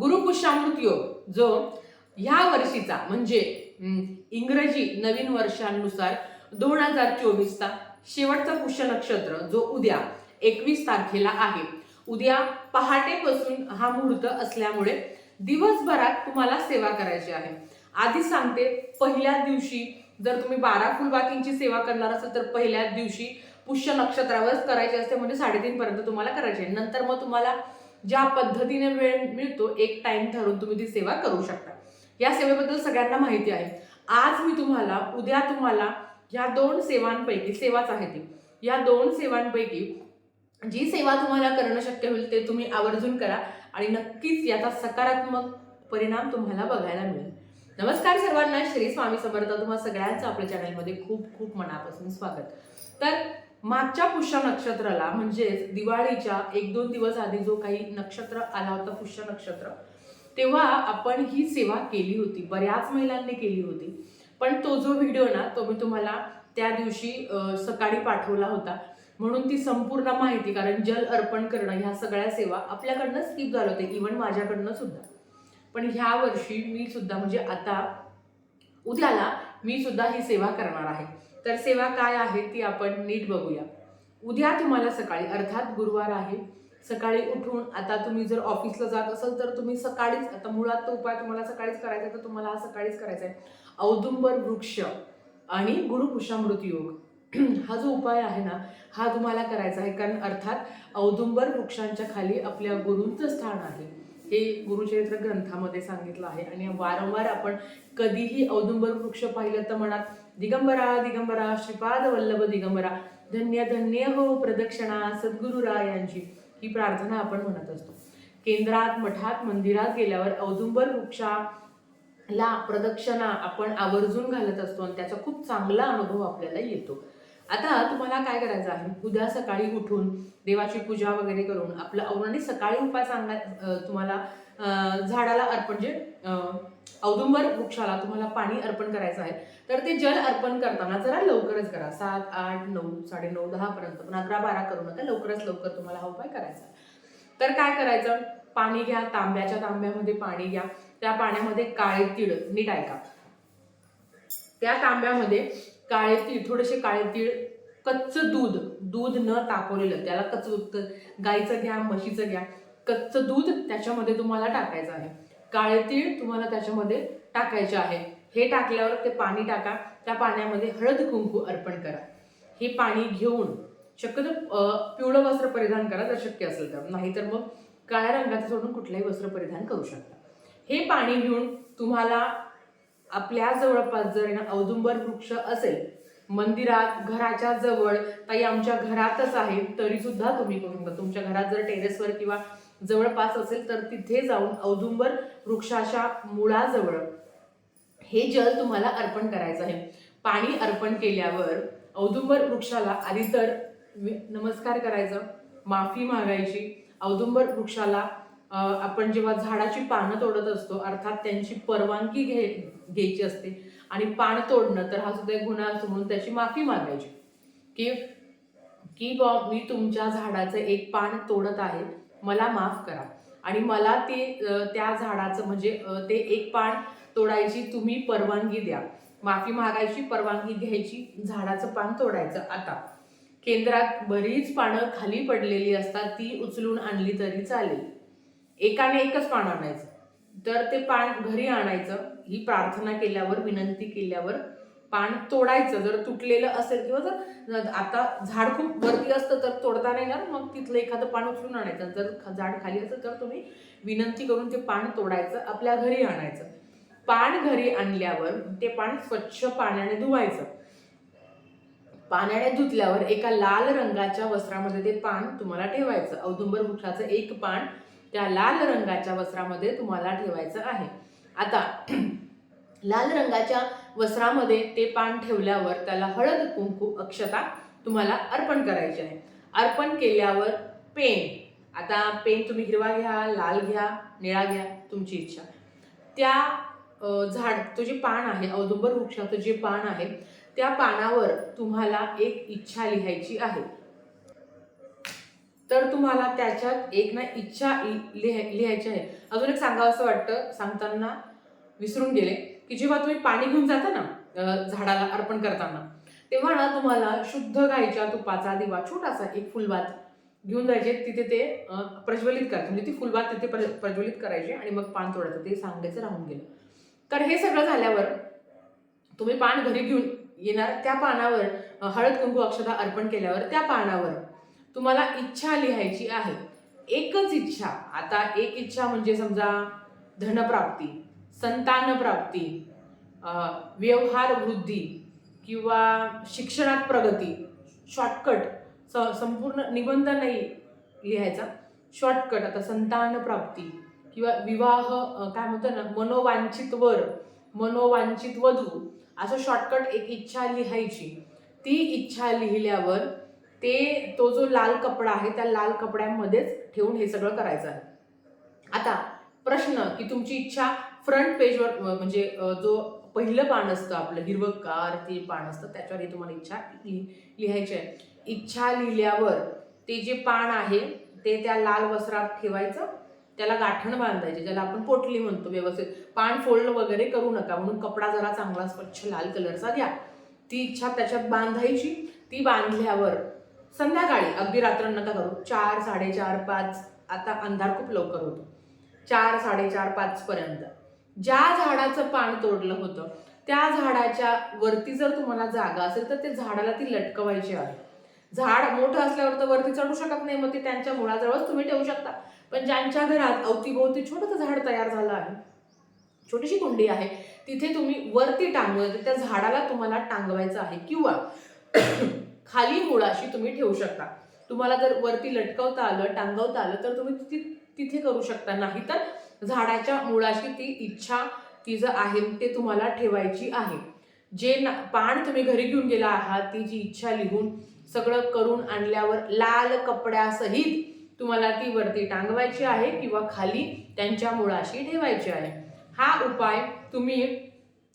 गुरुपुष्यामृत योग जो ह्या वर्षीचा म्हणजे इंग्रजी नवीन वर्षानुसार दोन हजार चोवीसचा शेवटचा पुष्य नक्षत्र जो उद्या एकवीस तारखेला आहे. उद्या पहाटेपासून हा मुहूर्त असल्यामुळे दिवसभरात तुम्हाला सेवा करायची आहे. आधी सांगते पहिल्या दिवशी जर तुम्ही बारा फुलबाकींची सेवा करणार असाल तर पहिल्याच दिवशी पुष्य नक्षत्रावरच करायची असते म्हणजे साडेतीनपर्यंत तुम्हाला करायची आहे. नंतर मग तुम्हाला ज्या पद्धतीने वेळ मिळतो एक टाइम ठरवून तुम्ही ती सेवा करू शकता. या सेवेबद्दल सगळ्यांना माहिती आहे. आज मी तुम्हाला उद्या तुम्हाला या दोन सेवांपैकी सेवाच आहे ती. या दोन सेवांपैकी जी सेवा तुम्हाला करणं शक्य होईल ते तुम्ही आवर्जून करा आणि नक्कीच याचा सकारात्मक परिणाम तुम्हाला बघायला मिळेल. नमस्कार सर्वांना श्री स्वामी समर्थ. तुम्हा सगळ्यांचं आपल्या चॅनलमध्ये खूप खूप मनापासून स्वागत. तर मागच्या पुष्य नक्षत्राला म्हणजेच दिवाळीच्या एक दोन दिवस आधी जो काही नक्षत्र आला होता पुष्य नक्षत्र तेव्हा आपण ही सेवा केली होती. बऱ्याच महिलांनी केली होती. पण तो जो व्हिडिओ ना तो मी तुम्हाला त्या दिवशी सकाळी पाठवला होता. म्हणून ती संपूर्ण माहिती कारण जल अर्पण करणं ह्या सगळ्या सेवा आपल्याकडनं स्किप झालं होते इव्हन माझ्याकडनं सुद्धा. पण ह्या वर्षी मी सुद्धा म्हणजे आता उद्याला मी सुद्धा ही सेवा करणार आहे. तर सेवा काय आहे ती आपण नीट बघूया. उद्या तुम्हाला सकाळी अर्थात गुरुवार आहे सकाळी उठून आता तुम्ही जर ऑफिसला जात असाल तर तुम्ही सकाळीच आता मुळात तो उपाय तुम्हाला सकाळीच करायचा आहे तर तुम्हाला हा सकाळीच करायचा आहे. औदुंबर वृक्ष आणि गुरुपुषामृत योग. हा जो उपाय आहे ना हा तुम्हाला करायचा आहे कारण अर्थात औदुंबर वृक्षांच्या खाली आपल्या गुरूंचं स्थान आहे. हे गुरुचरित्र ग्रंथामध्ये सांगितलं आहे. आणि वारंवार आपण कधीही औदुंबर वृक्ष पाहिलं तर म्हणा दिगंबरा दिगंबरा श्रीपाद वल्लभ दिगंबरा धन्य धन्य हो प्रदक्षिणा सद्गुरुरायांची ही प्रार्थना आपण म्हणत असतो. केंद्रात मठात मंदिरात गेल्यावर औदुंबर वृक्षाला प्रदक्षिणा आपण आवर्जून घालत असतो आणि त्याचा खूप चांगला अनुभव आपल्याला येतो. आता तुम्हाला काय करायचं आहे? उद्या सकाळी उठून देवाची पूजा वगैरे करून आपलं औरणी सकाळी उपाय सांगण्यात तुम्हाला झाडाला अर्पण म्हणजे औदुंबर वृक्षाला तुम्हाला पाणी अर्पण करायचं आहे तर ते जल अर्पण करताना जरा लवकरच करा. सात आठ नऊ साडे नऊ दहापर्यंत पण अकरा बारा करू नका लवकरच लवकर तुम्हाला हा उपाय करायचा आहे. तर काय करायचं? पाणी घ्या तांब्याच्या तांब्यामध्ये पाणी घ्या त्या पाण्यामध्ये काळे तीळ नीट ऐका. त्या तांब्यामध्ये काळे तीळ थोडेसे काळे तीळ कच्चं दूध दूध न तापवलेलं त्याला कच्च गाईचं घ्या म्हशीचं घ्या कच्चं दूध त्याच्यामध्ये तुम्हाला टाकायचं आहे. काळे तीळ तुम्हाला त्याच्यामध्ये टाकायचे आहे. हे टाकल्यावर ते पाणी टाका त्या पाण्यामध्ये हळद कुंकू अर्पण करा. हे पाणी घेऊन शक्यतो पिवळं वस्त्र परिधान करा जर शक्य असेल तर. नाहीतर मग काळ्या रंगाचं सोडून कुठलंही वस्त्र परिधान करू शकता. हे पाणी घेऊन तुम्हाला आपल्या जवळपास जर ना औदुंबर वृक्ष असेल मंदिरात घराच्या जवळ ताई आमच्या घरातच आहे तरी सुद्धा तुम्ही करू शकता तुमच्या घरात जर टेरेसवर किंवा जवळपास असेल तर तिथे जाऊन औदुंबर वृक्षाच्या मुळाजवळ हे जल तुम्हाला अर्पण करायचं आहे. पाणी अर्पण केल्यावर औदुंबर वृक्षाला आधी तर नमस्कार करायचं माफी मागायची. औदुंबर वृक्षाला आपण जेव्हा झाडाची पानं तोडत असतो अर्थात त्यांची परवानगी घे घ्यायची असते आणि पान तोडणं तर हा सुद्धा एक गुन्हा असतो म्हणून त्याची माफी मागायची. की की बॉ मी तुमच्या झाडाचं एक पान तोडत आहे मला माफ करा. आणि मला ते त्या झाडाचं म्हणजे ते एक पान तोडायची तुम्ही परवानगी द्या. माफी मागायची परवानगी घ्यायची झाडाचं पान तोडायचं. आता केंद्रात बरीच पानं खाली पडलेली असतात ती उचलून आणली तरी चालेल. एकाने एकच पान आणायचं. तर ते पान घरी आणायचं. ही प्रार्थना केल्यावर विनंती केल्यावर पान तोडायचं. जर तुटलेलं असेल किंवा जर आता झाड खूप वरती असतं तर तोडता नाही येणार. मग तिथलं एखादं पान उचलून आणायचं. जर झाड खाली असेल तर तुम्ही विनंती करून ते पान तोडायचं आपल्या घरी आणायचं. पान घरी आणल्यावर ते पान स्वच्छ पाण्याने धुवायचं. पाण्याने धुतल्यावर एका लाल रंगाच्या वस्त्रामध्ये ते पान तुम्हाला ठेवायचं. औदुंबर वृक्षाचं एक पान त्या लाल रंगाच्या वस्त्रामध्ये तुम्हाला ठेवायचं आहे. आता लाल रंगाच्या वस्त्रामध्ये ते पान ठेवल्यावर त्याला हळद कुंकू अक्षता तुम्हाला अर्पण करायची आहे. अर्पण केल्यावर पेन. आता पेन तुम्ही हिरवा घ्या लाल घ्या निळा घ्या तुमची इच्छा. त्या झाड तो जे पान आहे औदुंबर वृक्षाचं जे पान आहे त्या पानावर तुम्हाला एक इच्छा लिहायची आहे. तर तुम्हाला त्याच्यात एक ना इच्छा लिहाय लिहायची आहे. अजून एक सांगावं असं वाटतं सांगताना विसरून गेले की जेव्हा तुम्ही पाणी घेऊन जाता ना झाडाला अर्पण करताना तेव्हा ना तुम्हाला शुद्ध गायच्या तुपाचा दिवा छोटासा एक फुलबात घेऊन जायचे तिथे ते प्रज्वलित करायचे. म्हणजे ती फुलबात तिथे प्र- प्रज्वलित करायचे आणि मग पान तोडायचं ते सांगायचं राहून गेलं. तर हे सगळं झाल्यावर तुम्ही पान घरी घेऊन येणार त्या पानावर हळद कुंकू अक्षता अर्पण केल्यावर त्या पानावर तुम्हाला इच्छा लिहायची आहे. एकच इच्छा. आता एक इच्छा म्हणजे समजा धनप्राप्ती संतान प्राप्ती व्यवहार वृद्धी किंवा शिक्षणात प्रगती. शॉर्टकट स संपूर्ण निबंध नाही लिहायचा. शॉर्टकट आता संतान प्राप्ती किंवा विवाह काय म्हणतो ना मनोवांछित वर मनोवांछित वधू. असं शॉर्टकट एक इच्छा लिहायची. ती इच्छा लिहिल्यावर ते तो जो लाल कपडा आहे त्या लाल कपड्यामध्येच ठेवून हे सगळं करायचं आहे. आता प्रश्न की तुमची इच्छा फ्रंट पेजवर म्हणजे जो पहिलं पान असतं आपलं हिरवंगार ते पान असतं त्याच्यावर हे तुम्हाला इच्छा लि लिहायची आहे. इच्छा लिहिल्यावर ते जे पान आहे ते त्या लाल वस्त्रात ठेवायचं त्याला गाठण बांधायचे ज्याला आपण पोटली म्हणतो व्यवस्थित. पान फोल्ड वगैरे करू नका म्हणून कपडा जरा चांगला स्वच्छ लाल कलरचा द्या. ती इच्छा त्याच्यात बांधायची. ती बांधल्यावर संध्याकाळी अगदी रात्र नका करू. चार साडेचार पाच आता अंधार खूप लवकर होतो. चार साडेचार पाचपर्यंत ज्या झाडाचं पान तोडलं होतं त्या झाडाच्या वरती जर तुम्हाला जागा असेल तर ते झाडाला ती लटकवायची आहे. झाड मोठं असल्यावर तर वरती चढू शकत नाही मग ते त्यांच्या मुळाजवळच तुम्ही ठेवू शकता. पण ज्यांच्या घरात अवतीभोवती छोटंसं झाड तयार झालं आहे छोटीशी कुंडी आहे तिथे तुम्ही वरती टांगू त्या झाडाला तुम्हाला टांगवायचं आहे. किंवा खाली मुळाशी तुम्ही ठेवू शकता. तुम्हाला जर वरती लटकवता आलं टांगवता आलं तर तुम्ही ति- तिथे करू शकता. नाही तर झाडाच्या मुळाशी ती इच्छा ती जर आहे ते तुम्हाला ठेवायची आहे. जे ना पान तुम्ही घरी घेऊन गेला आहात ती जी इच्छा लिहून सगळं करून आणल्यावर लाल कपड्यासहित तुम्हाला ती वरती टांगवायची आहे किंवा खाली त्यांच्या मुळाशी ठेवायची आहे. हा उपाय तुम्ही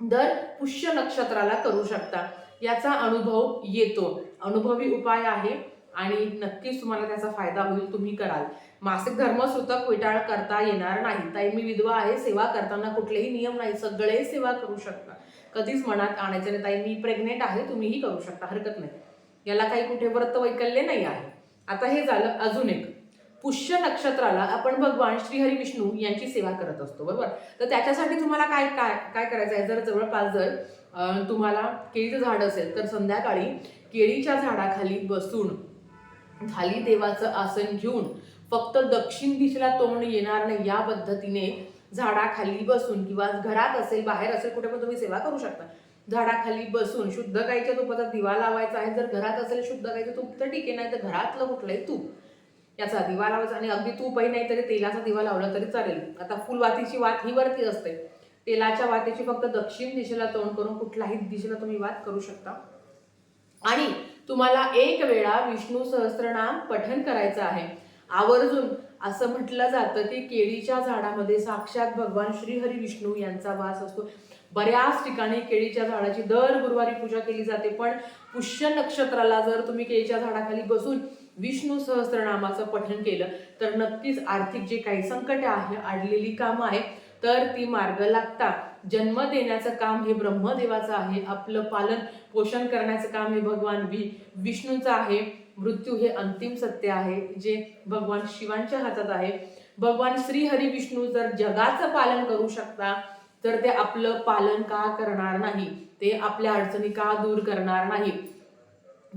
दर पुष्य नक्षत्राला करू शकता. याचा अनुभव येतो. अनुभवी उपाय आहे आणि नक्कीच तुम्हाला त्याचा फायदा होईल तुम्ही कराल. मासिक धर्म सुतक विटाळ करता येणार नाही. ताई मी विधवा आहे सेवा करताना कुठलेही नियम नाही. सगळे सेवा करू शकता. कधीच मनात आणायचं नाही. ताई मी प्रेग्नेंट आहे तुम्हीही करू शकता. हरकत नाही. याला काही कुठे व्रत वैकल्य नाही आहे. आता हे झालं अजून एक. पुष्य नक्षत्राला आपण भगवान श्रीहरी विष्णू यांची सेवा करत असतो. बरोबर? तर त्याच्यासाठी तुम्हाला काय काय काय करायचं आहे? जर जवळपास जर तुम्हाला केळीचं झाड असेल तर संध्याकाळी केळीच्या झाडाखाली बसून खाली देवाचं आसन घेऊन फक्त दक्षिण दिशेला तोंड येणार नाही या पद्धतीने झाडाखाली बसून किंवा घरात असेल बाहेर असेल कुठे पण तुम्ही सेवा करू शकता. झाडाखाली बसून शुद्ध गाईच्या तुपाचा दिवा लावायचा आहे जर घरात असेल शुद्ध गाईचं तूप तर ठीक आहे नाही तर घरातलं कुठलंही तूप याचा दिवा लावायचा. आणि अगदी तूपही नाही तरी तेलाचा दिवा लावला तरी चालेल. आता फुलवातीची वात ही वरती असते. तेलाच्या वातीची फक्त दक्षिण दिशेला तोंड करून कुठल्याही दिशेला तुम्ही वात करू शकता. आणि तुम्हाला एक वेळा विष्णू सहस्त्रनाम पठन करायचं आहे. आवर्जून असं म्हटलं जातं की केळीच्या झाडामध्ये साक्षात भगवान श्रीहरी विष्णू यांचा वास असतो. बऱ्याच ठिकाणी केळीच्या झाडाची दर गुरुवारी पूजा केली जाते पण पुष्य नक्षत्राला जर तुम्ही केळीच्या झाडाखाली बसून विष्णू सहस्त्रनामाचं पठण केलं तर नक्कीच आर्थिक जे काही संकट आहे अडलेली कामं आहे तर ती मार्ग लागतात जन्म देण्याचं काम हे ब्रह्मदेवाचं आहे. आपलं पालन पोषण करण्याचं काम हे भगवान वि विष्णूचं आहे. मृत्यू हे अंतिम सत्य आहे जे भगवान शिवांच्या हातात आहे. भगवान श्री हरी विष्णू जर जगाचं पालन करू शकता तर ते आपलं पालन का करणार नाही? ते आपल्या अडचणी का दूर करणार नाही?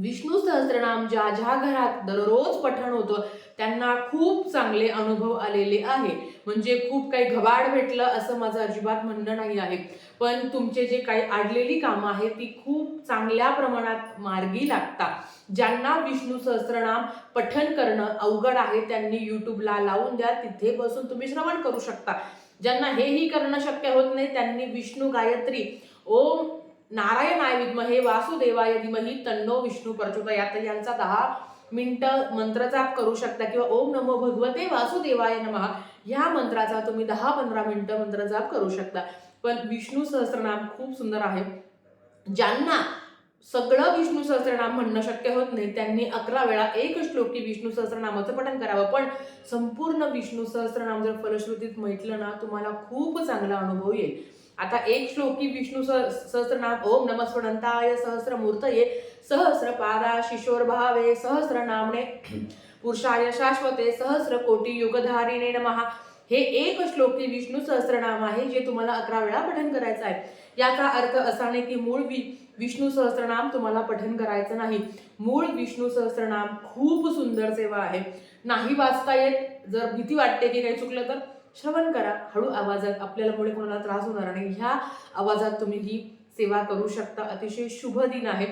विष्णू सहस्त्रनाम ज्या ज्या घरात दररोज पठण होतं त्यांना खूप चांगले अनुभव आलेले आहे. म्हणजे खूप काही घबाड भेटलं असं माझं अजिबात म्हणणं नाही आहे. पण तुमचे जे काही आडलेली कामं आहेत ती खूप चांगल्या प्रमाणात मार्गी लागतात. ज्यांना विष्णू सहस्त्रनाम पठण करणं अवघड आहे त्यांनी यूट्यूबला लावून द्या तिथे बसून तुम्ही श्रवण करू शकता. ज्यांना हेही करणं शक्य होत नाही त्यांनी विष्णू गायत्री ओम नारायणाय विद्महे वासुदेवाय धीमही तन्नो विष्णू प्रचोदयात यांचा दहा मिनिटं मंत्रजाप करू शकता किंवा ओम नमो भगवते वासुदेवाय नमः ह्या मंत्राचा तुम्ही दहा पंधरा मिनटं मंत्रजाप करू शकता. पण विष्णू सहस्रनाम खूप सुंदर आहे. ज्यांना सगळं विष्णू सहस्रनाम म्हणणं शक्य होत नाही त्यांनी अकरा वेळा एक श्लोकी विष्णू सहस्रनामाचं पठण करावं. पण संपूर्ण विष्णू सहस्रनाम जर फलश्रुतीत म्हटलं ना तुम्हाला खूप चांगला अनुभव येईल. आता एक श्लोकी विष्णू सह- सहस्त्रनाम ओम नम स्वनंताय सहस्रमूर्तये सहस्र पादा शिशोर भावे सहस्र नामने पुरुषाय शाश्वते सहस्र कोटी युगधारिणे नमहा हे एक श्लोकी विष्णू सहस्रनाम आहे जे तुम्हाला अकरा वेळा पठण करायचं आहे. याचा अर्थ असा नाही की मूळ वि विष्णू सहस्रनाम तुम्हाला पठण करायचं नाही. मूळ विष्णू सहस्रनाम खूप सुंदर सेवा आहे. नाही वाचता येत जर भीती वाटते की काही चुकलं तर? श्रवण करा. हळू आवाजात आपल्याला पुढे कोणाला त्रास होणार नाही. ह्या आवाजात तुम्ही ही सेवा करू शकता. अतिशय शुभ दिन आहे.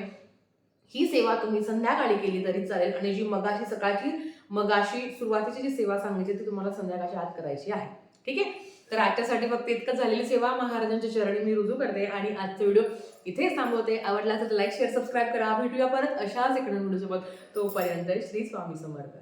ही सेवा तुम्ही संध्याकाळी केली तरी चालेल. आणि जी मगाशी सकाळची मगाशी सुरुवातीची जी सेवा सांगायची ती तुम्हाला संध्याकाळच्या आत करायची आहे. ठीक आहे? तर आजच्यासाठी फक्त इतकं झालेली सेवा. महाराजांच्या चरणी मी रुजू करते आणि आजचा व्हिडिओ इथेच थांबवते. आवडला तर लाईक शेअर सबस्क्राईब करा. भेटूया परत अशाच एखाद्या व्हिडिओसोबत. तोपर्यंत श्री स्वामी समर्थ.